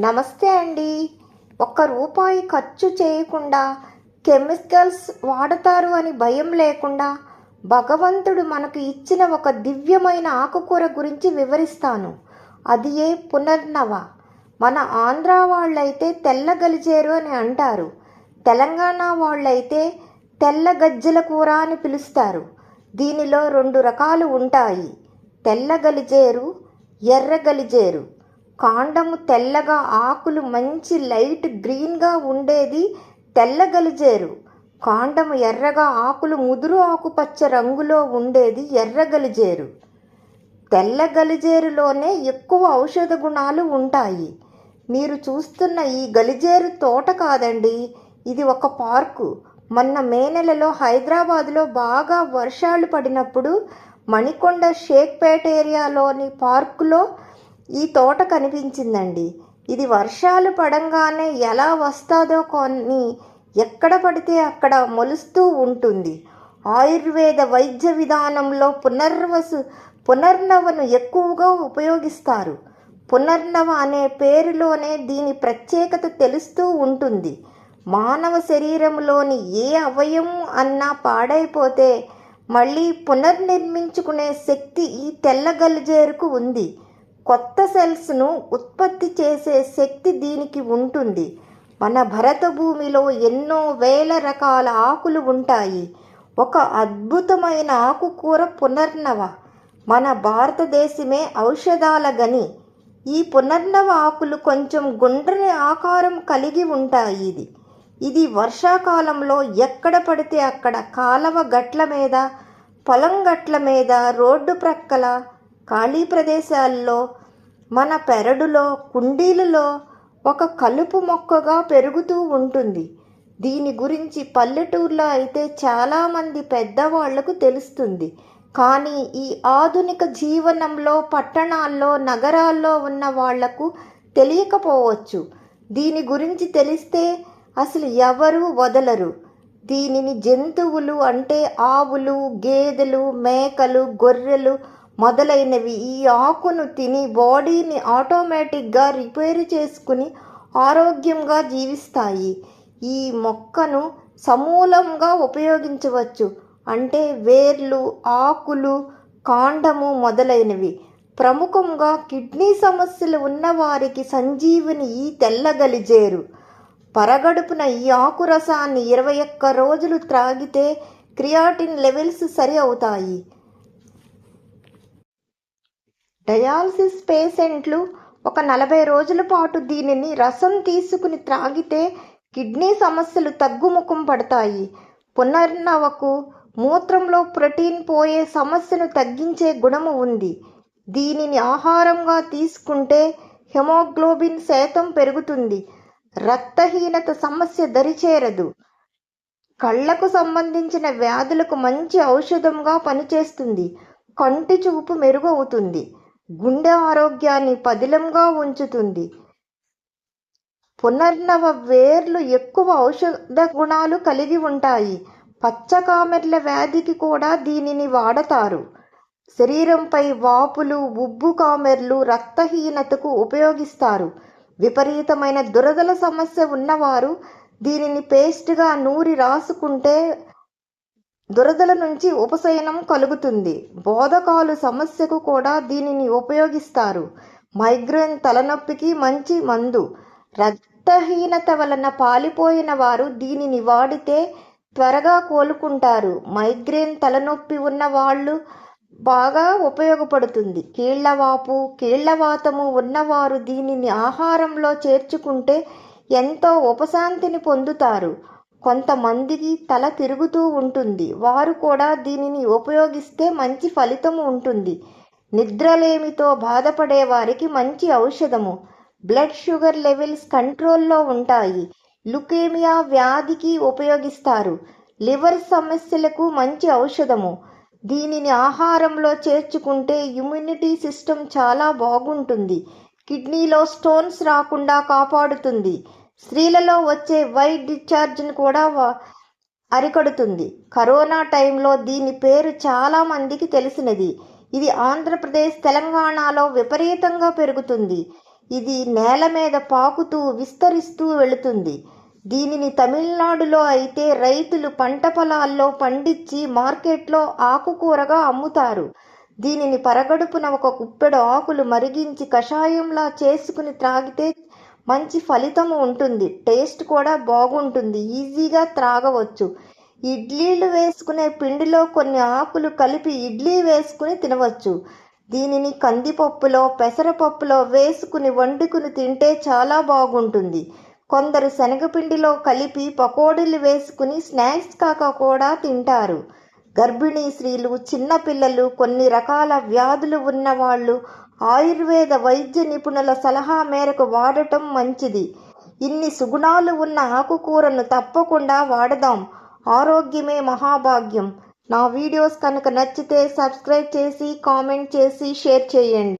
నమస్తే అండి. ఒక్క రూపాయి ఖర్చు చేయకుండా కెమికల్స్ వాడతారు అని భయం లేకుండా భగవంతుడు మనకు ఇచ్చిన ఒక దివ్యమైన ఆకుకూర గురించి వివరిస్తాను. అది ఏ పునర్నవ? మన ఆంధ్ర వాళ్ళైతే తెల్ల గలిజేరు అని అంటారు. తెలంగాణ వాళ్ళైతే తెల్ల గజ్జల కూర అని పిలుస్తారు. దీనిలో రెండు రకాలు ఉంటాయి. తెల్ల గలిజేరు ఎర్ర గలిజేరు. కాండము తెల్లగా ఆకులు మంచి లైట్ గ్రీన్గా ఉండేది తెల్ల గలిజేరు కాండము ఎర్రగా ఆకులు ముదురు ఆకుపచ్చ రంగులో ఉండేది ఎర్ర గలిజేరు తెల్ల గలిజేరులోనే ఎక్కువ ఔషధ గుణాలు ఉంటాయి. మీరు చూస్తున్న ఈ గలిజేరు తోట కాదండి ఇది ఒక పార్కు. మొన్న మే నెలలో హైదరాబాద్లో బాగా వర్షాలు పడినప్పుడు మణికొండ షేక్పేట ఏరియాలోని పార్కులో ఈ తోట కనిపించిందండి. ఇది వర్షాలు పడంగానే ఎలా వస్తాదో కొన్ని ఎక్కడ పడితే అక్కడ మొలుస్తూ ఉంటుంది. ఆయుర్వేద వైద్య విధానంలో పునర్వసు పునర్నవను ఎక్కువగా ఉపయోగిస్తారు. పునర్నవ అనే పేరులోనే దీని ప్రత్యేకత తెలుస్తూ ఉంటుంది. మానవ శరీరంలోని ఏ అవయం అన్నా పాడైపోతే మళ్ళీ పునర్నిర్మించుకునే శక్తి ఈ తెల్ల గలిజేరుకు ఉంది. కొత్త సెల్స్ను ఉత్పత్తి చేసే శక్తి దీనికి ఉంటుంది. మన భరత భూమిలో ఎన్నో వేల రకాల ఆకులు ఉంటాయి. ఒక అద్భుతమైన ఆకుకూర పునర్నవ. మన భారతదేశమే ఔషధాల గని. ఈ పునర్నవ ఆకులు కొంచెం గుండ్రని ఆకారం కలిగి ఉంటాయి ఇది. ఇది వర్షాకాలంలో ఎక్కడ పడితే అక్కడ కాలవ గట్ల మీద పొలం గట్ల మీద రోడ్డు ప్రక్కల ఖాళీ ప్రదేశాల్లో మన పెరడులో కుండీలలో ఒక కలుపు మొక్కగా పెరుగుతూ ఉంటుంది. దీని గురించి పల్లెటూర్లో అయితే చాలామంది పెద్దవాళ్ళకు తెలుస్తుంది. కానీ ఈ ఆధునిక జీవనంలో పట్టణాల్లో నగరాల్లో ఉన్న వాళ్ళకు తెలియకపోవచ్చు. దీని గురించి తెలిస్తే అసలు ఎవరు వదలరు. దీనిని జంతువులు అంటే ఆవులు గేదెలు మేకలు గొర్రెలు మొదలైనవి. ఈ ఆకును తిని బాడీని ఆటోమేటిక్గా రిపేర్ చేసుకుని ఆరోగ్యంగా జీవిస్తాయి. ఈ మొక్కను సమూలంగా ఉపయోగించవచ్చు. అంటే వేర్లు ఆకులు కాండము మొదలైనవి. ప్రముఖంగా కిడ్నీ సమస్యలు ఉన్నవారికి సంజీవిని ఈ తెల్లగలిజేరు పరగడుపున ఈ ఆకు రసాన్ని ఇరవై ఒక్క రోజులు త్రాగితే క్రియాటిన్ లెవెల్స్ సరి అవుతాయి. డయాలసిస్ పేషెంట్లు ఒక నలభై రోజుల పాటు దీనిని రసం తీసుకుని త్రాగితే కిడ్నీ సమస్యలు తగ్గుముఖం పడతాయి. పునర్నవకు మూత్రంలో ప్రోటీన్ పోయే సమస్యను తగ్గించే గుణము ఉంది. దీనిని ఆహారంగా తీసుకుంటే హెమోగ్లోబిన్ శాతం పెరుగుతుంది. రక్తహీనత సమస్య దరిచేరదు. కళ్ళకు సంబంధించిన వ్యాధులకు మంచి ఔషధంగా పనిచేస్తుంది. కంటి చూపు మెరుగవుతుంది. గుండె ఆరోగ్యాన్ని పదిలంగా ఉంచుతుంది. పునర్నవ వేర్లు ఎక్కువ ఔషధ గుణాలు కలిగి ఉంటాయి. పచ్చకామెర్ల వ్యాధికి కూడా దీనిని వాడతారు. శరీరంపై వాపులు ఉబ్బు కామెర్లు రక్తహీనతకు ఉపయోగిస్తారు. విపరీతమైన దురదల సమస్య ఉన్నవారు దీనిని పేస్ట్గా నూరి రాసుకుంటే దురదల నుంచి ఉపశయనం కలుగుతుంది. బోధకాలు సమస్యకు కూడా దీనిని ఉపయోగిస్తారు. మైగ్రేన్ తలనొప్పికి మంచి మందు. రక్తహీనత వలన పాలిపోయిన వారు దీనిని వాడితే త్వరగా కోలుకుంటారు. మైగ్రేన్ తలనొప్పి ఉన్న వాళ్ళు బాగా ఉపయోగపడుతుంది. కీళ్ళవాపు కీళ్ళవాతము ఉన్నవారు దీనిని ఆహారంలో చేర్చుకుంటే ఎంతో ఉపశాంతిని పొందుతారు. కొంతమందికి తల తిరుగుతూ ఉంటుంది. వారు కూడా దీనిని ఉపయోగిస్తే మంచి ఫలితం ఉంటుంది. నిద్రలేమితో బాధపడే వారికి మంచి ఔషధము. బ్లడ్ షుగర్ లెవెల్స్ కంట్రోల్లో ఉంటాయి. లుకేమియా వ్యాధికి ఉపయోగిస్తారు. లివర్ సమస్యలకు మంచి ఔషధము. దీనిని ఆహారంలో చేర్చుకుంటే ఇమ్యూనిటీ సిస్టమ్ చాలా బాగుంటుంది. కిడ్నీలో స్టోన్స్ రాకుండా కాపాడుతుంది. స్త్రీలలో వచ్చే వైట్ డిశ్చార్జ్ని కూడా అరికడుతుంది. కరోనా టైంలో దీని పేరు చాలా మందికి తెలిసినది. ఇది ఆంధ్రప్రదేశ్ తెలంగాణలో విపరీతంగా పెరుగుతుంది. ఇది నేల మీద పాకుతూ విస్తరిస్తూ వెళుతుంది. దీనిని తమిళనాడులో అయితే రైతులు పంట పొలాల్లో పండించి మార్కెట్లో ఆకుకూరగా అమ్ముతారు. దీనిని పరగడుపున ఒక కుప్పెడు ఆకులు మరిగించి కషాయంలా చేసుకుని త్రాగితే మంచి ఫలితం ఉంటుంది. టేస్ట్ కూడా బాగుంటుంది. ఈజీగా త్రాగవచ్చు. ఇడ్లీలు వేసుకునే పిండిలో కొన్ని ఆకులు కలిపి ఇడ్లీ వేసుకుని తినవచ్చు. దీనిని కందిపప్పులో పెసరపప్పులో వేసుకుని వండుకుని తింటే చాలా బాగుంటుంది. కొందరు శనగపిండిలో కలిపి పకోడీలు వేసుకుని స్నాక్స్ కాక కూడా తింటారు. గర్భిణీ స్త్రీలు చిన్నపిల్లలు కొన్ని రకాల వ్యాధులు ఉన్నవాళ్ళు ఆయుర్వేద వైద్య నిపుణుల సలహా మేరకు వాడటం మంచిది. ఇన్ని సుగుణాలు ఉన్న ఆకుకూరను తప్పకుండా వాడదాం. ఆరోగ్యమే మహాభాగ్యం. నా వీడియోస్ కనుక నచ్చితే సబ్స్క్రైబ్ చేసి కామెంట్ చేసి షేర్ చేయండి.